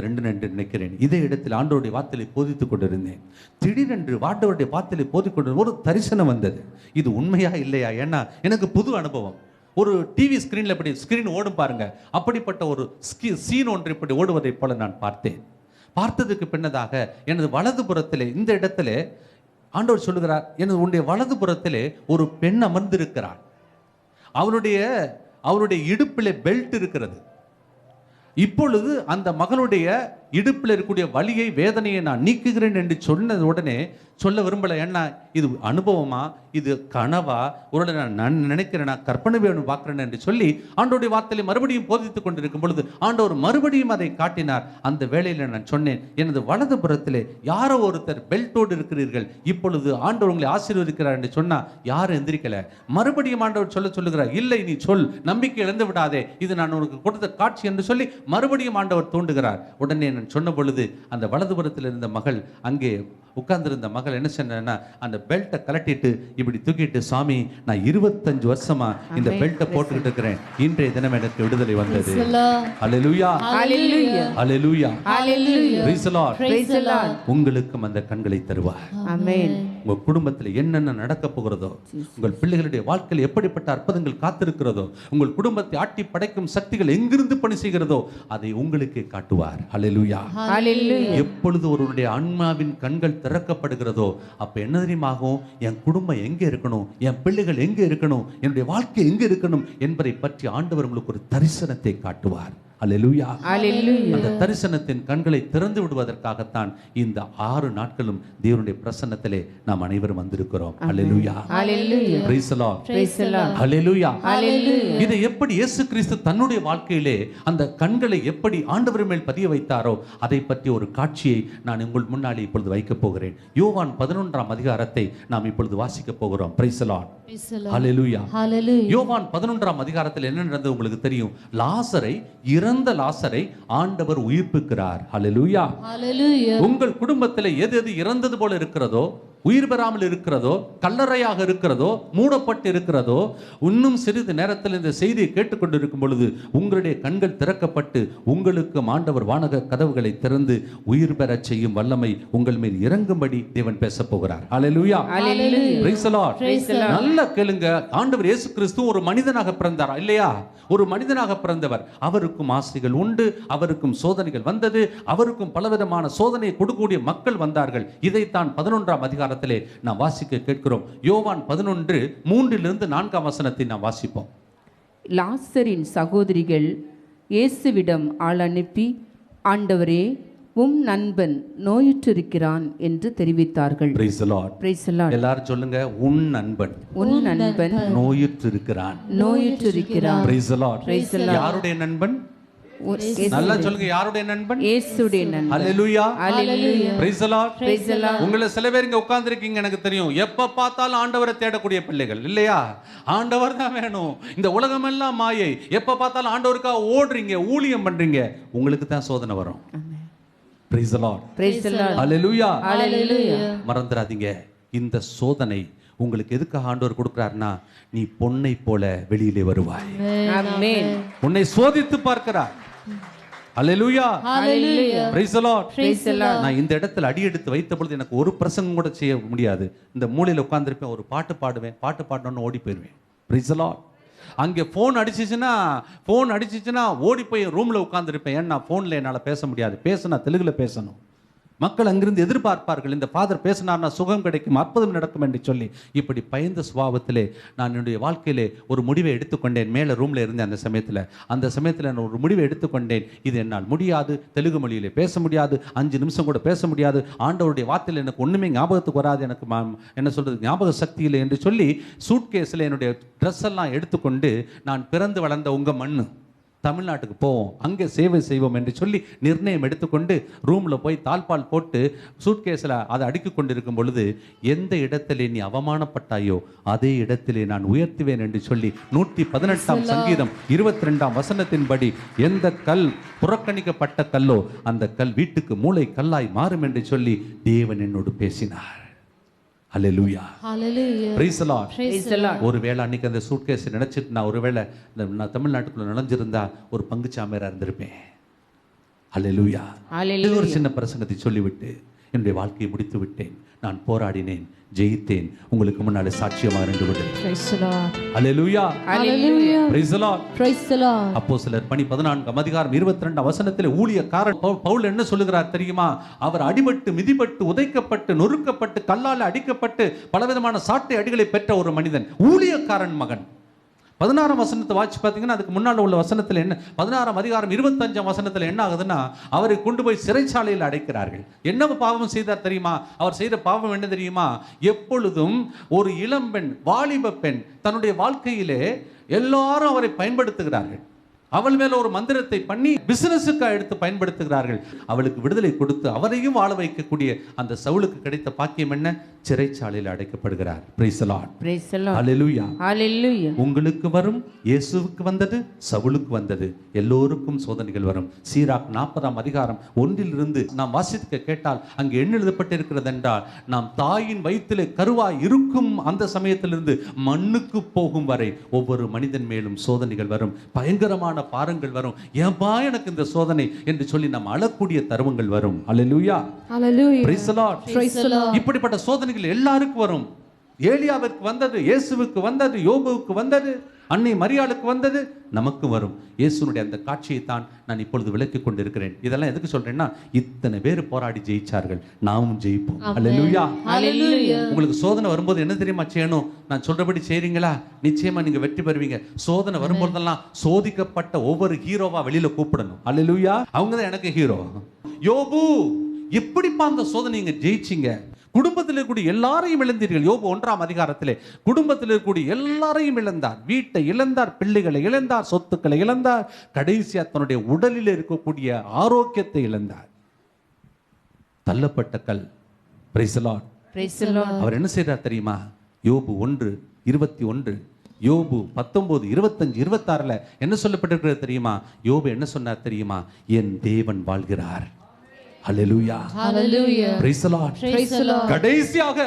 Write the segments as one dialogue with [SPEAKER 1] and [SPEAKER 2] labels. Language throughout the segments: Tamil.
[SPEAKER 1] இரண்டாயிரத்தி ரெண்டு என்று நினைக்கிறேன். இதே இடத்தில் ஆண்டோருடைய வார்த்தையை போதித்துக் கொண்டிருந்தேன். திடீரென்று ஆண்டவருடைய வார்த்தையை போதிக்கொண்டு ஒரு தரிசனம் வந்தது. இது உண்மையா இல்லையா? ஏன்னா எனக்கு புது அனுபவம். ஒரு டிவி ஸ்கிரீன்ல இப்படி ஸ்கிரீன் ஓடும் பாருங்க. அப்படிப்பட்ட ஒரு சீன் ஒன்று இப்படி ஓடுவதைப் போல நான் பார்த்தேன். பார்த்ததுக்கு பின்னதாக எனது வலது புறத்திலே இந்த இடத்துல ஆண்டவர் சொல்லுகிறார் எனது உன்னுடைய வலது புறத்திலே ஒரு பெண் அமர்ந்திருக்கிறாள். அவளுடைய அவருடைய இடுப்பிலே பெல்ட் இருக்கிறது. இப்பொழுது அந்த மகளுடைய இடுப்பில் இருக்கக்கூடிய வலியை வேதனையை நான் நீக்குகிறேன் என்று சொன்னது உடனே சொல்ல விரும்பல ஏன்னா இது அனுபவமா? இது கனவா? ஒரு நான் நான் நினைக்கிறேன் நான் கற்பனை வேணும் பார்க்குறேன் என்று சொல்லி ஆண்டோடைய வார்த்தையை மறுபடியும் போதித்துக் கொண்டிருக்கும் பொழுது ஆண்டவர் மறுபடியும் அதை காட்டினார். அந்த வேளையில் நான் சொன்னேன் எனது வலது புறத்திலே யாரோ ஒருத்தர் பெல்ட்டோடு இருக்கிறீர்கள். இப்பொழுது ஆண்டவர் உங்களை ஆசீர்வதிக்கிறார் என்று சொன்னால் யாரும் எந்திரிக்கல. மறுபடியும் ஆண்டவர் சொல்ல சொல்லுகிறார் இல்லை நீ சொல். நம்பிக்கை இழந்து விடாதே. இது நான் உனக்கு கொடுத்த காட்சி என்று சொல்லி மறுபடியும் ஆண்டவர் தூண்டுகிறார். உடனே நான் சொன்ன பொழுது அந்த வலதுபுறத்தில் இருந்த மகள் அங்கே உட்கார்ந்திருந்த மகள் என்ன சொன்னா அந்த பெல்ட்டை கலட்டிட்டு இப்படி தூக்கிட்டு சாமி நான் இருபத்தஞ்சு வருஷமா இந்த பெல்ட்டை போட்டுக்கிட்டு இருக்கிறேன். இன்றைய தினம் எனக்கு விடுதலை வந்தது. the Lord. உங்களுக்கும் அந்த கண்களை தருவார்.
[SPEAKER 2] Amen.
[SPEAKER 1] உங்க குடும்பத்தில் என்னென்ன நடக்க போகிறதோ உங்கள் பிள்ளைகளுடைய வாழ்க்கையில் எப்படிப்பட்ட அற்புதங்கள் காத்திருக்கிறதோ உங்கள் குடும்பத்தை ஆட்டி படைக்கும் சக்திகள் எங்கிருந்து பணி செய்கிறதோ அதை உங்களுக்கே காட்டுவார்.
[SPEAKER 2] Hallelujah.
[SPEAKER 1] எப்பொழுது ஒருவருடைய ஆன்மாவின் கண்கள் திறக்கப்படுகிறதோ அப்ப என்ன தெரியுமாகும்? என் குடும்பம் எங்க இருக்கணும்? என் பிள்ளைகள் எங்க இருக்கணும்? என்னுடைய வாழ்க்கை எங்க இருக்கணும்? என்பதை பற்றி ஆண்டவர் உங்களுக்கு ஒரு தரிசனத்தை காட்டுவார்.
[SPEAKER 2] Hallelujah.
[SPEAKER 1] அந்த தரிசனத்தின் கண்களை திறந்து விடுவதற்காகத்தான் இந்த ஆறு நாட்களும் தேவனுடைய பிரசன்னத்திலே நாம் அனைவரும் வந்திருக்கிறோம். அல்லேலூயா
[SPEAKER 2] Hallelujah.
[SPEAKER 1] இதை எப்படி இயேசு கிறிஸ்து தன்னுடைய வாழ்க்கையிலே அந்த கண்களை எப்படி ஆண்டவர் மேல் பதிய வைத்தாரோ அதை பற்றி ஒரு காட்சியை நான் உங்கள் முன்னாடி இப்பொழுது வைக்கப் போகிறேன். யோவான் பதினொன்றாம் அதிகாரத்தை நாம் இப்பொழுது வாசிக்க போகிறோம். ஹalleluya
[SPEAKER 3] Hallelujah.
[SPEAKER 1] யோவான் பதினொன்றாம் அதிகாரத்தில் என்ன நடந்தது உங்களுக்கு தெரியும்? லாசரை இறந்த லாசரை ஆண்டவர் உயிர்ப்பிக்கிறார்
[SPEAKER 3] Hallelujah.
[SPEAKER 1] உங்கள் குடும்பத்தில் எது எது இறந்தது போல இருக்கிறதோ உயிர் பெறாமல் இருக்கிறதோ கல்லறையாக இருக்கிறதோ மூடப்பட்டு இருக்கிறதோ இன்னும் சிறிது நேரத்தில் இந்த செய்தியை கேட்டுக்கொண்டிருக்கும் பொழுது உங்களுடைய கண்கள் திறக்கப்பட்டு உங்களுக்கு ஆண்டவர் வானக கதவுகளை திறந்து உயிர் பெறச் செய்யும் வல்லமை உங்கள் மேல் இறங்கும்படி தேவன் பேசப் போகிறார். ஹalleluya
[SPEAKER 2] Hallelujah.
[SPEAKER 1] Praise the Lord. நல்லா கேளுங்க. ஆண்டவர் இயேசு கிறிஸ்து ஒரு மனிதனாக பிறந்தாரா? இல்லையா? ஒரு மனிதனாக பிறந்தவர். அவருக்கும் ஆசைகள் உண்டு அவருக்கும் சோதனைகள் வந்தது அவருக்கும் பலவிதமான சோதனையை கொடுக்கக்கூடிய மக்கள் வந்தார்கள். இதைத்தான் பதினொன்றாம் அதிகாரத்திலே நாம் வாசிக்க கேட்கிறோம். யோவான் பதினொன்று மூன்றிலிருந்து நான்காம் வசனத்தை நாம் வாசிப்போம்.
[SPEAKER 2] லாசரின் சகோதரிகள் இயேசுவிடம் ஆள் அனுப்பி ஆண்டவரே உம் நண்பன் நோயுற்றிருக்கிறான் என்று தெரிவித்தார்கள்.
[SPEAKER 1] எல்லாரும் சொல்லுங்க உன் நண்பன்
[SPEAKER 2] உன் நண்பன்
[SPEAKER 1] நோயுற்றிருக்கிறான்.
[SPEAKER 2] நோயுற்றிருக்கிறான்.
[SPEAKER 1] யாருடைய நண்பன்? நல்லா சொல்லுங்க யாருடைய நண்பன்
[SPEAKER 2] இயேசுடைய நண்பன்
[SPEAKER 1] ஹalleluya
[SPEAKER 2] Hallelujah.
[SPEAKER 1] Praise the Lord.
[SPEAKER 2] Praise the Lord.
[SPEAKER 1] உங்களை சில பேர் இங்க உட்கார்ந்துருக்கீங்க எனக்கு தெரியும் எப்ப பார்த்தாலும் ஆண்டவரை தேடக்கூடிய பிள்ளைகள் இல்லையா ஆண்டவர் தான் வேணும் இந்த உலகமெல்லாம் மாயை எப்ப பார்த்தாலும் ஆண்டவருக்காக ஓடுறீங்க ஊழியம் பண்றீங்க உங்களுக்கு தான் சோதனை வரும் Praise the Lord.
[SPEAKER 2] Praise the Lord.
[SPEAKER 1] Hallelujah.
[SPEAKER 2] Hallelujah.
[SPEAKER 1] மறந்துடாதீங்க இந்த சோதனை உங்களுக்கு எதுக்காக ஆண்டவர் கொடுக்கிறார்னா நீ பொன்னை போல வெளியிலே வருவாய்
[SPEAKER 2] Amen.
[SPEAKER 1] உன்னை சோதித்து பார்க்கிறார் நான் இந்த இடத்துல அடி எடுத்து வைத்த பொழுது எனக்கு ஒரு பிரசங்கம் கூட செய்ய முடியாது. இந்த மூலையில் உட்கார்ந்திருப்பேன் ஒரு பாட்டு பாடுவேன் பாட்டு பாடணும்னு ஓடி போயிடுவேன். Lord. அங்கே ஃபோன் அடிச்சிச்சுன்னா ஃபோன் அடிச்சிச்சுன்னா ஓடி போய் ரூமில் உட்காந்துருப்பேன் ஏன்னா ஃபோனில் என்னால் பேச முடியாது. பேசினா தெலுங்குல பேசணும். மக்கள் அங்கிருந்து எதிர்பார்ப்பார்கள் இந்த ஃபாதர் பேசினார்னா சுகம் கிடைக்கும் அற்புதம் நடக்கும் என்று சொல்லி. இப்படி பயந்த சுபாவத்திலே நான் என்னுடைய வாழ்க்கையிலே ஒரு முடிவை எடுத்துக்கொண்டேன். மேலே ரூமில் இருந்தேன் அந்த சமயத்தில். அந்த சமயத்தில் நான் ஒரு முடிவை எடுத்துக்கொண்டேன். இது என்னால் முடியாது. தெலுங்கு மொழியிலே பேச முடியாது. அஞ்சு நிமிஷம் கூட பேச முடியாது. ஆண்டவருடைய வார்த்தையில் எனக்கு ஒன்றுமே ஞாபகத்துக்கு வராது. எனக்கு என்ன சொல்கிறது ஞாபக சக்தி இல்லை என்று சொல்லி சூட்கேஸில் என்னுடைய ட்ரெஸ் எல்லாம் எடுத்துக்கொண்டு நான் பிறந்து வளர்ந்த உங்கள் மண்ணு. தமிழ்நாட்டுக்கு போவோம் அங்கே சேவை செய்வோம் என்று சொல்லி நிர்ணயம் எடுத்துக்கொண்டு ரூமில் போய் தாழ்பால் போட்டு சூட்கேஸில் அதை அடுக்கி கொண்டிருக்கும் பொழுது எந்த இடத்திலே நீ அவமானப்பட்டாயோ அதே இடத்திலே நான் உயர்த்துவேன் என்று சொல்லி நூற்றி பதினெட்டாம் சங்கீதம் இருபத்தி ரெண்டாம் வசனத்தின்படி எந்த கல் புறக்கணிக்கப்பட்ட கல்லோ அந்த கல் வீட்டுக்கு மூளை கல்லாய் மாறும் என்று சொல்லி தேவன் என்னோடு பேசினார். அல்லேலூயா
[SPEAKER 3] Hallelujah.
[SPEAKER 1] Praise the Lord.
[SPEAKER 2] Praise the Lord.
[SPEAKER 1] ஒருவேளை அன்னைக்கு அந்த சூட்கேஸ் நினைச்சிட்டு நான் ஒருவேளை இந்த நான் தமிழ்நாட்டுக்குள்ள நுழைஞ்சிருந்தா ஒரு பங்குச்சாமியாரா இருந்திருப்பேன் அல்லேலூயா
[SPEAKER 2] Hallelujah.
[SPEAKER 1] இது ஒரு சின்ன பிரசங்கத்தை சொல்லிவிட்டு என்னுடைய வாழ்க்கையை முடித்து விட்டேன் நான் போராடினேன் ஜெயித்தேன். உங்களுக்கு முன்னாலே சாட்சியமாக
[SPEAKER 3] the Lord.
[SPEAKER 1] அப்போ சிலர் பணி பதினான்காம் அதிகாரம் இருபத்தி ரெண்டாம் வசனத்தில் ஊழியக்காரன் பவு- பவுல் என்ன சொல்லுகிறார் தெரியுமா? அவர் அடிபட்டு மிதிபட்டு உதைக்கப்பட்டு நொறுக்கப்பட்டு கல்லால் அடிக்கப்பட்டு பலவிதமான சாட்டை அடிகளை பெற்ற ஒரு மனிதன் ஊழியக்காரன் மகன். பதினாறாம் வசனத்தை வாட்சி பார்த்தீங்கன்னா அதுக்கு முன்னால் உள்ள வசனத்தில் என்ன பதினாறாம் அதிகாரம் இருபத்தஞ்சாம் வசனத்தில் என்ன ஆகுதுன்னா அவரை கொண்டு போய் சிறைச்சாலையில் அடைக்கிறார்கள். என்ன பாவம் செய்தார் தெரியுமா? அவர் செய்த பாவம் என்ன தெரியுமா? எப்பொழுதும் ஒரு இளம்பெண் வாலிப பெண் தன்னுடைய வாழ்க்கையிலே எல்லாரும் அவரை பயன்படுத்துகிறார்கள். அவள் மேல ஒரு மந்திரத்தை பண்ணி பிசினஸுக்காக எடுத்து பயன்படுத்துகிறார்கள். அவளுக்கு விடுதலை கொடுத்து அவரையும் வாழ வைக்கக்கூடிய அந்த சவுளுக்கு கிடைத்த பாக்கியம் என்ன? சிறைச்சாலையில் அடைக்கப்படுகிறார். உங்களுக்கு வரும் இயேசுவுக்கு வந்தது சவுலுக்கு வந்தது எல்லோருக்கும் சோதனைகள் வரும். சீராக் நாற்பதாம் அதிகாரம் ஒன்றிலிருந்து நாம் வாசிக்க கேட்டால் அங்கு என்ன எழுதப்பட்டிருக்கிறது என்றால் நாம் தாயின் வயிற்றிலே கருவாய் இருக்கும் அந்த சமயத்திலிருந்து மண்ணுக்கு போகும் வரை ஒவ்வொரு மனிதன் மேலும் சோதனைகள் வரும் பயங்கரமான பாரங்கள் வரும். ஏன்பா எனக்கு இந்த சோதனை என்று சொல்லி நாம் அழக்கூடிய தருவங்கள் வரும். அல்லேலூயா
[SPEAKER 3] Hallelujah.
[SPEAKER 1] Praise சோதனைகள் எல்லாருக்கும் வரும். ஏலியாவிற்கு வந்தது இயேசுவுக்கு வந்தது யோபுவுக்கு வந்தது அன்னை மரியாளுக்கு வந்தது நமக்கு வரும். இயேசுனுடைய அந்த காட்சியை தான் நான் இப்பொழுது விளக்கிக் கொண்டிருக்கிறேன். இதெல்லாம் எதுக்கு சொல்றேன்னா இத்தனை பேர் போராடி ஜெயிச்சார்கள். நாமும் ஜெயிப்போம். உங்களுக்கு சோதனை வரும்போது என்ன தெரியுமா செய்யணும்? நான் சொல்றபடி செய்றீங்களா? நிச்சயமா நீங்க வெற்றி பெறுவீங்க. சோதனை வரும்போதெல்லாம் சோதிக்கப்பட்ட ஒவ்வொரு ஹீரோவா வெளியில கூப்பிடணும். அல்லேலூயா அவங்க தான் எனக்கு ஹீரோ யோபு எப்படிப்பா அந்த சோதனை நீங்க ஜெயிச்சீங்க? குடும்பத்தில் இருக்கக்கூடிய எல்லாரையும் இழந்தீர்கள். யோபு ஒன்றாம் அதிகாரத்திலே குடும்பத்தில் இருக்கக்கூடிய எல்லாரையும் இழந்தார். வீட்டை இழந்தார் பிள்ளைகளை இழந்தார் சொத்துக்களை இழந்தார். கடைசியா தன்னுடைய உடலில் இருக்கக்கூடிய ஆரோக்கியத்தை இழந்தார். தள்ளப்பட்ட கல். Praise the Lord.
[SPEAKER 2] Praise the Lord.
[SPEAKER 1] அவர் என்ன செய்றார் தெரியுமா? யோபு ஒன்று இருபத்தி ஒன்று யோபு பத்தொன்பது இருபத்தஞ்சு இருபத்தாறுல என்ன சொல்லப்பட்டிருக்கிறது தெரியுமா? யோபு என்ன சொன்னார் தெரியுமா? என் தேவன் வாழ்கிறார். கடைசியாக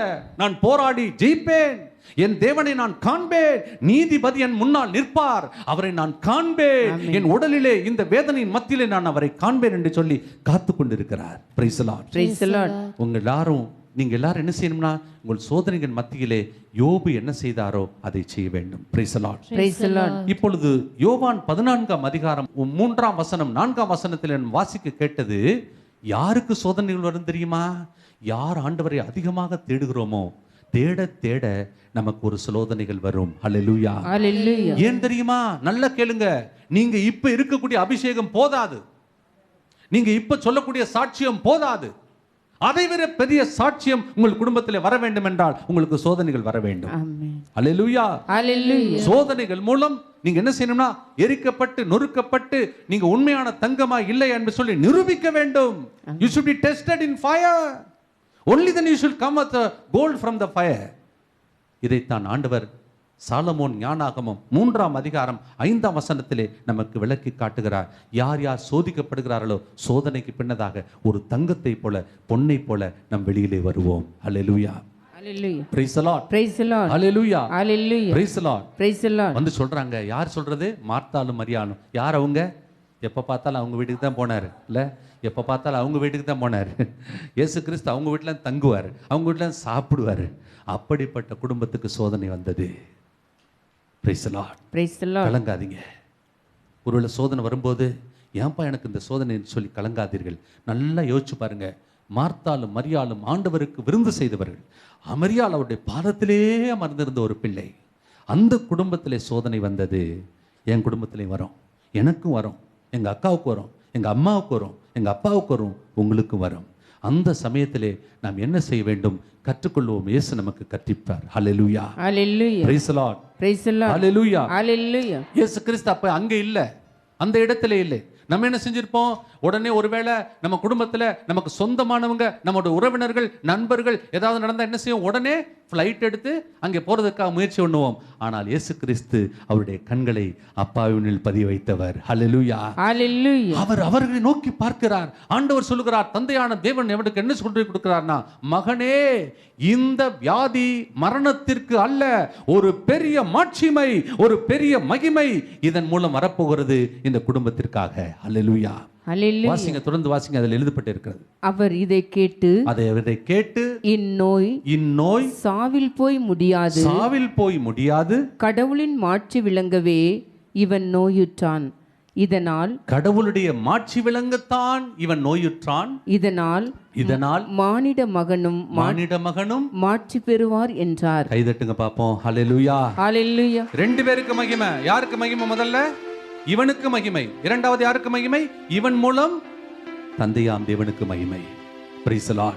[SPEAKER 1] நான் போராடி ஜெயிப்பேன். என் தேவனை நான் காண்பேன். நீதிபதி என் முன்னால் நிற்பார். அவரை நான் காண்பேன். என் உடலிலே இந்த வேதனையின் மத்தியிலே நான் அவரை காண்பேன் என்று சொல்லி காத்து கொண்டிருக்கிறார். உங்க எல்லாரும் நீங்க எல்லாரும் என்ன செய்யணும்னா உங்கள் சோதனைகள் மத்தியிலே யோபு என்ன செய்தாரோ அதை செய்ய வேண்டும். இப்பொழுது யோவான் பதினான்காம் அதிகாரம் மூன்றாம் வசனம் நான்காம் வசனத்தில் வாசிக்க கேட்டது யாருக்கு சோதனைகள் வரும் தெரியுமா? யார் ஆண்டவரை அதிகமாக தேடுகிறோமோ தேட தேட நமக்கு ஒரு சோதனைகள் வரும்.
[SPEAKER 2] Hallelujah.
[SPEAKER 1] ஏன் தெரியுமா? நல்லா கேளுங்க. நீங்க இப்ப இருக்கக்கூடிய அபிஷேகம் போதாது. நீங்க இப்ப சொல்லக்கூடிய சாட்சியம் போதாது. அதை விட பெரிய சாட்சியம் உங்கள் குடும்பத்தில் வர வேண்டும் என்றால் உங்களுக்கு சோதனைகள் வர வேண்டும். சோதனைகள் மூலம் நீங்க என்ன செய்யணும்னா எரிக்கப்பட்டு நொறுக்கப்பட்டு நீங்க உண்மையான தங்கமா இல்லை என்று சொல்லி நிரூபிக்க வேண்டும். You should be tested in fire. Only then you should come with the gold from the fire. இதைத்தான் ஆண்டவர் சாலமோன் ஞானாகமம் மூன்றாம் அதிகாரம் ஐந்தாம் வசனத்திலே நமக்கு விளக்கி காட்டுகிறார். யார் யார் சோதிக்கப்படுகிறார்களோ சோதனைக்கு பின்னதாக ஒரு தங்கத்தை போல பொன்னை போல நம் வெளியிலே வருவோம். அல்லேலூயா
[SPEAKER 2] Hallelujah.
[SPEAKER 1] praise the lord.
[SPEAKER 2] Praise the Lord.
[SPEAKER 1] Hallelujah
[SPEAKER 2] Hallelujah.
[SPEAKER 1] praise the lord.
[SPEAKER 2] Praise the Lord.
[SPEAKER 1] வந்து சொல்றாங்க யார் சொல்றது? மார்த்தாலும் மரியாளும். யார் அவங்க? எப்ப பார்த்தாலும் அவங்க வீட்டுக்கு தான் போனாரு. இல்ல? எப்ப பார்த்தாலும் அவங்க வீட்டுக்கு தான் போனாரு. இயேசு கிறிஸ்து அவங்க வீட்டுல தங்குவார். அவங்க வீட்டுல சாப்பிடுவாரு. அப்படிப்பட்ட குடும்பத்துக்கு சோதனை வந்தது Praise the Lord.
[SPEAKER 2] Praise the Lord.
[SPEAKER 1] கலங்காதீங்க. ஒருவேளை சோதனை வரும்போது ஏன்பா எனக்கு இந்த சோதனைன்னு சொல்லி கலங்காதீர்கள்? நல்லா யோசிச்சு பாருங்க. மார்த்தாலும் மரியாளும் ஆண்டவருக்கு விருந்து செய்தவர்கள். அமரியாள் அவருடைய பாதத்திலே அமர்ந்திருந்த ஒரு பிள்ளை. அந்த குடும்பத்திலே சோதனை வந்தது. என் குடும்பத்திலையும் வரும். எனக்கும் வரும். எங்க அக்காவுக்கு வரும். எங்க அம்மாவுக்கு வரும். எங்க அப்பாவுக்கு வரும். உங்களுக்கும் வரும். அந்த சமயத்திலே நாம் என்ன செய்ய வேண்டும்? கற்றுக்கொள்வோம். இயேசு நமக்கு கற்பிப்பார். ஹalleluya
[SPEAKER 2] Hallelujah.
[SPEAKER 1] praise the lord.
[SPEAKER 2] Praise the Lord.
[SPEAKER 1] Hallelujah
[SPEAKER 2] Hallelujah.
[SPEAKER 1] இயேசு கிறிஸ்து அப்ப அங்க இல்ல. அந்த இடத்துல இல்லை. நம்ம என்ன செஞ்சிருப்போம்? உடனே ஒருவேளை நம்ம குடும்பத்துல நமக்கு சொந்தமானவங்க நம்மளோட உறவினர்கள் நண்பர்கள் ஏதாவது நடந்தா என்ன செய்யும்? உடனே ஃப்ளைட் எடுத்து அங்கே போறதுக்காக முயற்சி பண்ணுவோம். ஆனால் இயேசு கிறிஸ்து அவருடைய கண்களை அப்பாவினில் பதிய வைத்தவர்
[SPEAKER 2] Hallelujah.
[SPEAKER 1] அவர் அவர்களை நோக்கி பார்க்கிறார். ஆண்டவர் சொல்லுகிறார் தந்தையான தேவன் எவனுக்கு என்ன சொல்லி கொடுக்கிறார்னா மகனே இந்த வியாதி மரணத்திற்கு அல்ல. ஒரு பெரிய மாட்சிமை ஒரு பெரிய மகிமை இதன் மூலம் வரப்போகிறது இந்த குடும்பத்திற்காக. அல்லேலூயா வாசிங்க தொடர்ந்து வாசிங்க அதில் எழுதப்பட்டு இருக்கிறது
[SPEAKER 2] அவர் இதை கேட்டு
[SPEAKER 1] அதை அவரை கேட்டு
[SPEAKER 2] இந்நோய்
[SPEAKER 1] இந்நோய்
[SPEAKER 2] சாவில் போய் முடியாது.
[SPEAKER 1] சாவில் போய் முடியாது.
[SPEAKER 2] கடவுளின் மாட்சி விளங்கவே இவன் நோயுற்றான். இதனால்
[SPEAKER 1] கடவுளுடைய மாட்சி விளங்கத்தான் இவன் நோயுற்றான்.
[SPEAKER 2] இதனால்
[SPEAKER 1] இதனால்
[SPEAKER 2] மானிட மகனும்
[SPEAKER 1] மானிட மகனும்
[SPEAKER 2] மாட்சி பெறுவார் என்றார்.
[SPEAKER 1] கைதட்டுங்க பாப்போம். ஹalleluya
[SPEAKER 2] ஹalleluya
[SPEAKER 1] ரெண்டு பேருக்கு மகிமை. யாருக்கு மகிமை முதல்ல? இவனுக்கு மகிமை. இரண்டாவது யாருக்கு மகிமை? இவன் மூலம் தந்தையாம் தேவனுக்கு மகிமை. Praise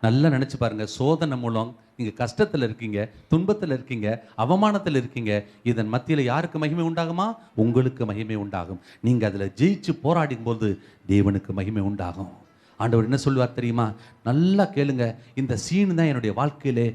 [SPEAKER 1] நல்லா நினைச்சு பாருங்க. சோதனை மூலம் நீங்க கஷ்டத்துல இருக்கீங்க துன்பத்துல இருக்கீங்க அவமானத்துல இருக்கீங்க இதன் மத்தியில யாருக்கு மகிமை உண்டாகுமா? உங்களுக்கு மகிமை உண்டாகும். நீங்க அதுல ஜெயிச்சு போராடும் போது தேவனுக்கு மகிமை உண்டாகும். ஆண்டவர் என்ன சொல்லுவார் தெரியுமா? நல்லா கேளுங்க. இந்த சீன் தான் என்னுடைய வாழ்க்கையிலே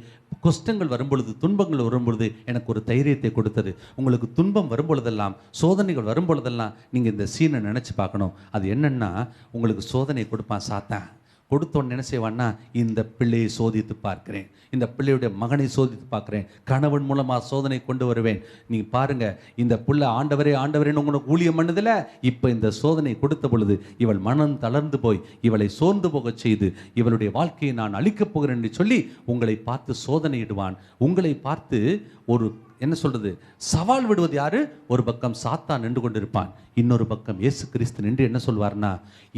[SPEAKER 1] கஷ்டங்கள் வரும்பொழுது துன்பங்கள் வரும்பொழுது எனக்கு ஒரு தைரியத்தை கொடுத்தது. உங்களுக்கு துன்பம் வரும்பொழுதெல்லாம் சோதனைகள் வரும்பொழுதெல்லாம் நீங்கள் இந்த சீனை நினச்சி பார்க்கணும். அது என்னென்னா உங்களுக்கு சோதனை கொடுப்பான் சாத்தான். கொடுத்தோன்னு என்ன செய்வான்னா இந்த பிள்ளையை சோதித்து பார்க்கிறேன். இந்த பிள்ளையுடைய மகனை சோதித்து பார்க்குறேன். கணவன் மூலமாக சோதனை கொண்டு வருவேன். நீங்கள் பாருங்க இந்த பிள்ளை ஆண்டவரே ஆண்டவரேன்னு உங்களுக்கு ஊழியம் பண்ணதில்ல இப்போ இந்த சோதனை கொடுத்த பொழுது இவள் மனம் தளர்ந்து போய் இவளை சோர்ந்து போகச் செய்து இவளுடைய வாழ்க்கையை நான் அழிக்கப் போகிறேன் என்று சொல்லி உங்களை பார்த்து சோதனையிடுவான். உங்களை பார்த்து ஒரு என்ன சொல்றது சவால் விடுவது யாரு? ஒரு பக்கம் சாத்தா நின்று கொண்டிருப்பான். இன்னொரு பக்கம் இயேசு கிறிஸ்து நின்று என்ன சொல்வார்னா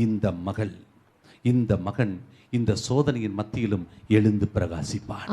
[SPEAKER 1] இந்த மகள் இந்த மகன் இந்த சோதனையின் மத்தியிலும் எழுந்து பிரகாசிப்பான்.